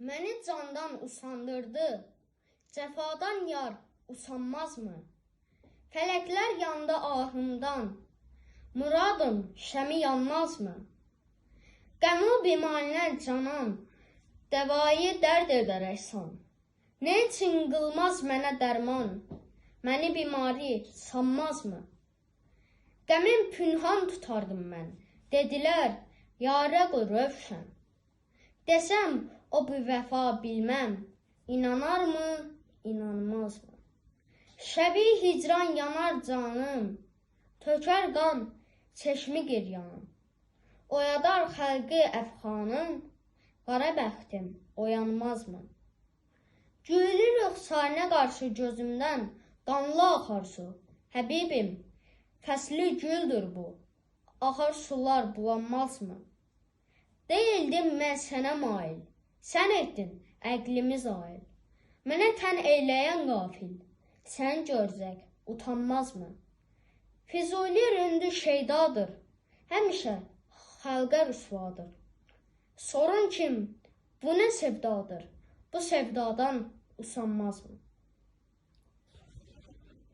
Məni candan usandırdı. Cəfadan yar usanmazmı? Fələklər yanda ahımdan. Muradım şəmi yanmazmı? Qəmu bimanilər canan, dəvayı dərd edər əhsan. Nə üçün qılmaz mənə dərman? Məni bimari sanmazmı? Qəmin pünhan tutardım mən. Dedilər, yarə qoy rövşən. Desəm, o bu vəfa bilməm. İnanarmı, inanmazmı? Şəbi hicran yanar canım. Tökər qan, çeşmi giryanım. Oyadar xəlqi əfxanım. Qara bəxtim oyanmazmı? Gülür yoxsarına qarşı gözümdən qanlı axar su. Həbibim, fəsli güldür bu. Axar sular bulanmazmı? Deyildim mən sənə mail. Sən etdin əqlimi zail. Mənə tən eyləyən qafil. Sən görzək utanmazmı? Füzuli ründü şeydadır. Həmişə xalqa rüsvadır. Sorun kim? Bu nə sevdadır? Bu sevdadan usanmazmı?